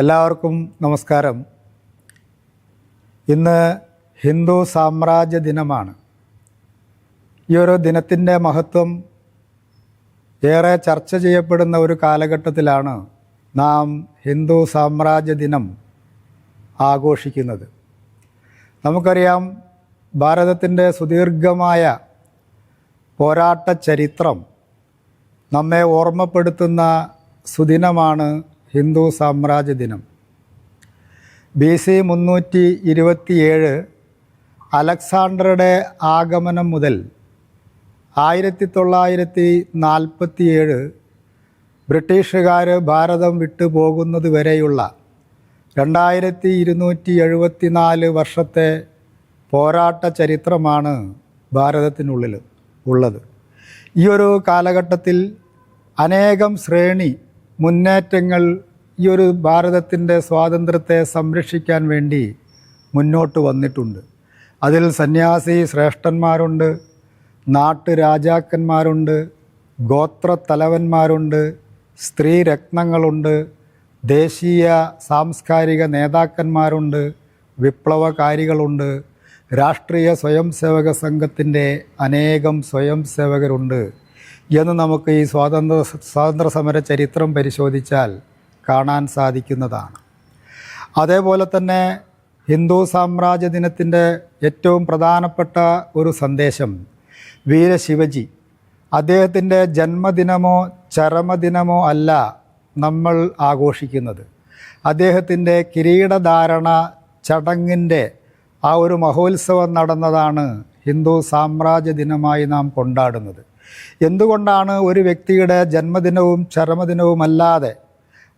എല്ലാവർക്കും നമസ്കാരം. ഇന്ന് ഹിന്ദു സാമ്രാജ്യ ദിനമാണ്. ഈ ഒരു ദിനത്തിന്റെ മഹത്വം ഏറെ ചർച്ച ചെയ്യപ്പെടുന്ന ഒരു കാലഘട്ടത്തിലാണ് നാം ഹിന്ദു സാമ്രാജ്യ ദിനം ആഘോഷിക്കുന്നത്. നമുക്കറിയാം ഭാരതത്തിന്റെ സുദീർഘമായ പോരാട്ട ചരിത്രം നമ്മെ ഓർമ്മപ്പെടുത്തുന്ന സുദിനമാണ് ഹിന്ദു സാമ്രാജ്യ ദിനം. ബി സി മുന്നൂറ്റി ഇരുപത്തിയേഴ് അലക്സാണ്ടറുടെ ആഗമനം മുതൽ ആയിരത്തി തൊള്ളായിരത്തി നാൽപ്പത്തിയേഴ് ബ്രിട്ടീഷുകാർ ഭാരതം വിട്ടുപോകുന്നത് വരെയുള്ള രണ്ടായിരത്തി ഇരുന്നൂറ്റി എഴുപത്തിനാല് വർഷത്തെ പോരാട്ട ചരിത്രമാണ് ഭാരതത്തിനുള്ളിൽ ഉള്ളത്. ഈ ഒരു കാലഘട്ടത്തിൽ അനേകം ശ്രേണി മുന്നേറ്റങ്ങൾ ഈ ഒരു ഭാരതത്തിന്റെ സ്വാതന്ത്ര്യത്തെ സംരക്ഷിക്കാൻ വേണ്ടി മുന്നോട്ട് വന്നിട്ടുണ്ട്. അതിൽ സന്യാസി ശ്രേഷ്ഠന്മാരുണ്ട് നാട്ടുരാജാക്കന്മാരുണ്ട് ഗോത്രത്തലവന്മാരുണ്ട് സ്ത്രീരത്നങ്ങളുണ്ട് ദേശീയ സാംസ്കാരിക നേതാക്കന്മാരുണ്ട് വിപ്ലവകാരികളുണ്ട് രാഷ്ട്രീയ സ്വയംസേവക സംഘത്തിന്റെ അനേകം സ്വയം സേവകരുണ്ട് എന്ന് നമുക്ക് ഈ സ്വാതന്ത്ര്യ സ്വാതന്ത്ര്യ സമര ചരിത്രം പരിശോധിച്ചാൽ കാണാൻ സാധിക്കുന്നതാണ്. അതേപോലെ തന്നെ ഹിന്ദു സാമ്രാജ്യ ദിനത്തിന്റെ ഏറ്റവും പ്രധാനപ്പെട്ട ഒരു സന്ദേശം വീരശിവജി. അദ്ദേഹത്തിന്റെ ജന്മദിനമോ ചരമദിനമോ അല്ല നമ്മൾ ആഘോഷിക്കുന്നത്. അദ്ദേഹത്തിന്റെ കിരീടധാരണ ചടങ്ങിന്റെ ആ ഒരു മഹോത്സവം നടന്നതാണ് ഹിന്ദു സാമ്രാജ്യ ദിനമായി നാം കൊണ്ടാടുന്നത്. എന്തുകൊണ്ടാണ് ഒരു വ്യക്തിയുടെ ജന്മദിനവും ചരമദിനവും അല്ലാതെ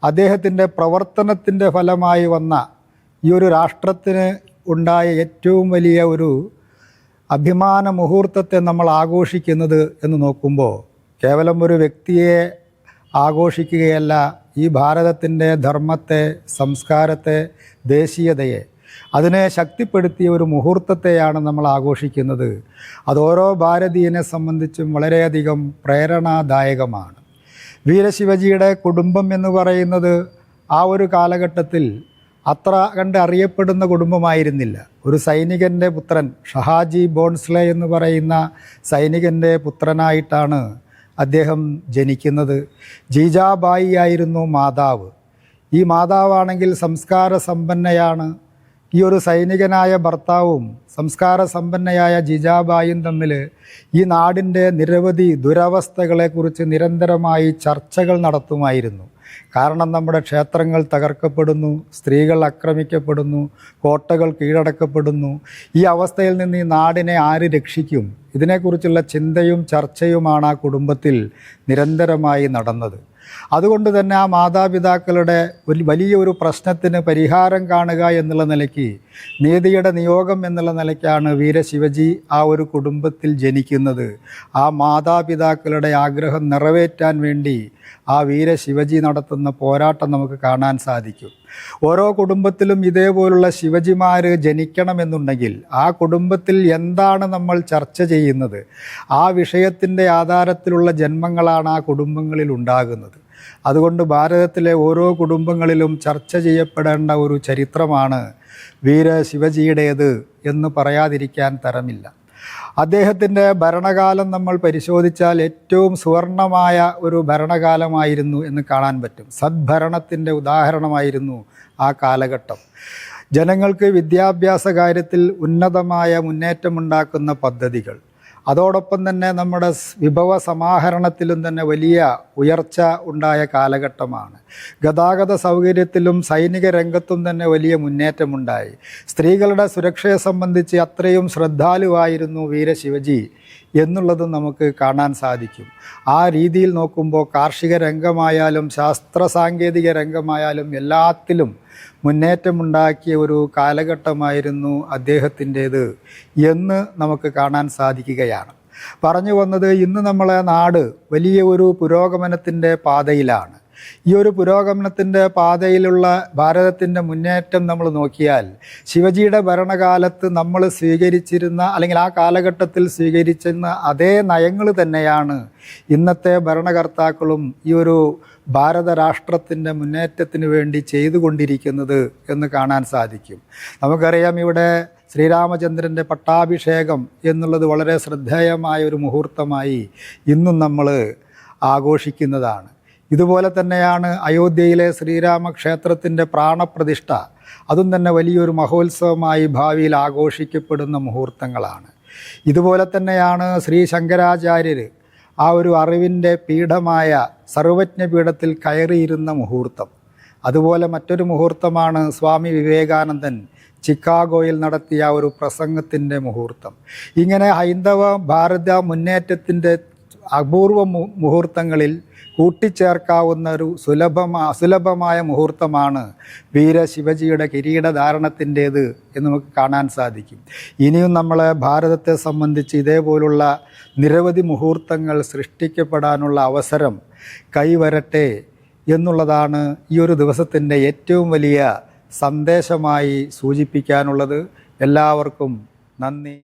അദ്ദേഹത്തിന്റെ പ്രവർത്തനത്തിന്റെ ഫലമായി വന്ന ഈ ഒരു രാഷ്ട്രത്തിന് ഉണ്ടായ ഏറ്റവും വലിയ ഒരു അഭിമാന മുഹൂർത്തത്തെ നമ്മൾ ആഘോഷിക്കുന്നത് എന്ന് നോക്കുമ്പോൾ കേവലം ഒരു വ്യക്തിയെ ആഘോഷിക്കുകയല്ല ഈ ഭാരതത്തിന്റെ ധർമ്മത്തെ സംസ്കാരത്തെ ദേശീയതയെ അതിനെ ശക്തിപ്പെടുത്തിയ ഒരു മുഹൂർത്തത്തെയാണ് നമ്മൾ ആഘോഷിക്കുന്നത്. അത് ഓരോ ഭാരതീയനെ സംബന്ധിച്ചും വളരെയധികം പ്രേരണാദായകമാണ്. വീരശിവജിയുടെ കുടുംബം എന്ന് പറയുന്നത് ആ ഒരു കാലഘട്ടത്തിൽ അത്ര കണ്ട് അറിയപ്പെടുന്ന കുടുംബമായിരുന്നില്ല. ഒരു സൈനികന്റെ പുത്രൻ ഷഹാജി ബോൺസ്ലെ എന്ന് പറയുന്ന സൈനികന്റെ പുത്രനായിട്ടാണ് അദ്ദേഹം ജനിക്കുന്നത്. ജീജാബായി ആയിരുന്നു മാതാവ്. ഈ മാതാവാണെങ്കിൽ സംസ്കാര സമ്പന്നയാണ് ഈ ഒരു സൈനികനായ ഭർത്താവും സംസ്കാര സമ്പന്നയായ ജിജാബായും തമ്മിൽ ഈ നാടിന്റെ നിരവധി ദുരവസ്ഥകളെക്കുറിച്ച് നിരന്തരമായി ചർച്ചകൾ നടത്തുമായിരുന്നു. കാരണം നമ്മുടെ ക്ഷേത്രങ്ങൾ തകർക്കപ്പെടുന്നു സ്ത്രീകൾ ആക്രമിക്കപ്പെടുന്നു കോട്ടകൾ കീഴടക്കപ്പെടുന്നു. ഈ അവസ്ഥയിൽ നിന്ന് ഈ നാടിനെ ആര് രക്ഷിക്കും? ഇതിനെക്കുറിച്ചുള്ള ചിന്തയും ചർച്ചയുമാണ് ആ കുടുംബത്തിൽ നിരന്തരമായി നടന്നത്. അതുകൊണ്ട് തന്നെ ആ മാതാപിതാക്കളുടെ ഒരു വലിയ ഒരു പ്രശ്നത്തിന് പരിഹാരം കാണുക എന്നുള്ള നിലയ്ക്ക് നീതിയുടെ നിയോഗം എന്നുള്ള നിലയ്ക്കാണ് വീരശിവജി ആ ഒരു കുടുംബത്തിൽ ജനിക്കുന്നത്. ആ മാതാപിതാക്കളുടെ ആഗ്രഹം നിറവേറ്റാൻ വേണ്ടി ആ വീരശിവജി നടത്തുന്ന പോരാട്ടം നമുക്ക് കാണാൻ സാധിക്കും. ഓരോ കുടുംബത്തിലും ഇതേപോലുള്ള ശിവജിമാർ ജനിക്കണമെന്നുണ്ടെങ്കിൽ ആ കുടുംബത്തിൽ എന്താണ് നമ്മൾ ചർച്ച ചെയ്യുന്നത്? ആ വിഷയത്തിന്റെ ആധാരത്തിലുള്ള ജന്മങ്ങളാണ് ആ കുടുംബങ്ങളിൽ ഉണ്ടാകുന്നത്. അതുകൊണ്ട് ഭാരതത്തിലെ ഓരോ കുടുംബങ്ങളിലും ചർച്ച ചെയ്യപ്പെടേണ്ട ഒരു ചരിത്രമാണ് വീര ശിവജിയുടേത് എന്ന് പറയാതിരിക്കാൻ തരമില്ല. അദ്ദേഹത്തിന്റെ ഭരണകാലം നമ്മൾ പരിശോധിച്ചാൽ ഏറ്റവും സുവർണമായ ഒരു ഭരണകാലമായിരുന്നു എന്ന് കാണാൻ പറ്റും. സദ്ഭരണത്തിന്റെ ഉദാഹരണമായിരുന്നു ആ കാലഘട്ടം. ജനങ്ങൾക്ക് വിദ്യാഭ്യാസ കാര്യത്തിൽ ഉന്നതമായ മുന്നേറ്റമുണ്ടാക്കുന്ന പദ്ധതികൾ. അതോടൊപ്പം തന്നെ നമ്മുടെ വിഭവ സമാഹരണത്തിലും തന്നെ വലിയ ഉയർച്ച ഉണ്ടായ കാലഘട്ടമാണ്. ഗതാഗത സൗകര്യത്തിലും സൈനിക രംഗത്തും തന്നെ വലിയ മുന്നേറ്റമുണ്ടായി. സ്ത്രീകളുടെ സുരക്ഷയെ സംബന്ധിച്ച് അത്രയും ശ്രദ്ധാലുവായിരുന്നു വീരശിവജി. എന്നുള്ളതും നമുക്ക് കാണാൻ സാധിക്കും. ആ രീതിയിൽ നോക്കുമ്പോൾ കാർഷിക രംഗമായാലും ശാസ്ത്ര സാങ്കേതിക രംഗമായാലും എല്ലാത്തിലും മുന്നേറ്റമുണ്ടാക്കിയ ഒരു കാലഘട്ടമായിരുന്നു അദ്ദേഹത്തിന്റേത് എന്ന് നമുക്ക് കാണാൻ സാധിക്കുകയാണ്. പറഞ്ഞു വന്നത് ഇന്ന് നമ്മളെ നാട് വലിയ ഒരു പുരോഗമനത്തിന്റെ പാതയിലാണ്. ഈ ഒരു പുരോഗമനത്തിന്റെ പാതയിലുള്ള ഭാരതത്തിന്റെ മുന്നേറ്റം നമ്മൾ നോക്കിയാൽ ശിവജിയുടെ ഭരണകാലത്ത് നമ്മൾ സ്വീകരിച്ചിരുന്ന അല്ലെങ്കിൽ ആ കാലഘട്ടത്തിൽ സ്വീകരിച്ചിരുന്ന അതേ നയങ്ങൾ തന്നെയാണ് ഇന്നത്തെ ഭരണകർത്താക്കളും ഈ ഒരു ഭാരത രാഷ്ട്രത്തിന്റെ മുന്നേറ്റത്തിന് വേണ്ടി ചെയ്തുകൊണ്ടിരിക്കുന്നത് എന്ന് കാണാൻ സാധിക്കും. നമുക്കറിയാം ഇവിടെ ശ്രീരാമചന്ദ്രന്റെ പട്ടാഭിഷേകം എന്നുള്ളത് വളരെ ശ്രദ്ധേയമായ ഒരു മുഹൂർത്തമായി ഇന്നും നമ്മൾ ആഘോഷിക്കുന്നതാണ്. ഇതുപോലെ തന്നെയാണ് അയോധ്യയിലെ ശ്രീരാമക്ഷേത്രത്തിന്റെ പ്രാണപ്രതിഷ്ഠ. അതും തന്നെ വലിയൊരു മഹോത്സവമായി ഭാവിയിൽ ആഘോഷിക്കപ്പെടുന്ന മുഹൂർത്തങ്ങളാണ്. ഇതുപോലെ തന്നെയാണ് ശ്രീ ശങ്കരാചാര്യർ ആ ഒരു അറിവിന്റെ പീഠമായ സർവജ്ഞ പീഠത്തിൽ കയറിയിരുന്ന മുഹൂർത്തം. അതുപോലെ മറ്റൊരു മുഹൂർത്തമാണ് സ്വാമി വിവേകാനന്ദൻ ചിക്കാഗോയിൽ നടത്തിയ ഒരു പ്രസംഗത്തിന്റെ മുഹൂർത്തം. ഇങ്ങനെ ഹൈന്ദവ ഭാരത മുന്നേറ്റത്തിന്റെ അപൂർവ മുഹൂർത്തങ്ങളിൽ കൂട്ടിച്ചേർക്കാവുന്ന ഒരു സുലഭമാ അസുലഭമായ മുഹൂർത്തമാണ് വീര ശിവജിയുടെ കിരീടധാരണത്തിന്റേത് എന്ന് നമുക്ക് കാണാൻ സാധിക്കും. ഇനിയും നമ്മളെ ഭാരതത്തെ സംബന്ധിച്ച് ഇതേപോലുള്ള നിരവധി മുഹൂർത്തങ്ങൾ സൃഷ്ടിക്കപ്പെടാനുള്ള അവസരം കൈവരട്ടെ എന്നുള്ളതാണ് ഈ ഒരു ദിവസത്തിന്റെ ഏറ്റവും വലിയ സന്ദേശമായി സൂചിപ്പിക്കാനുള്ളത്. എല്ലാവർക്കും നന്ദി.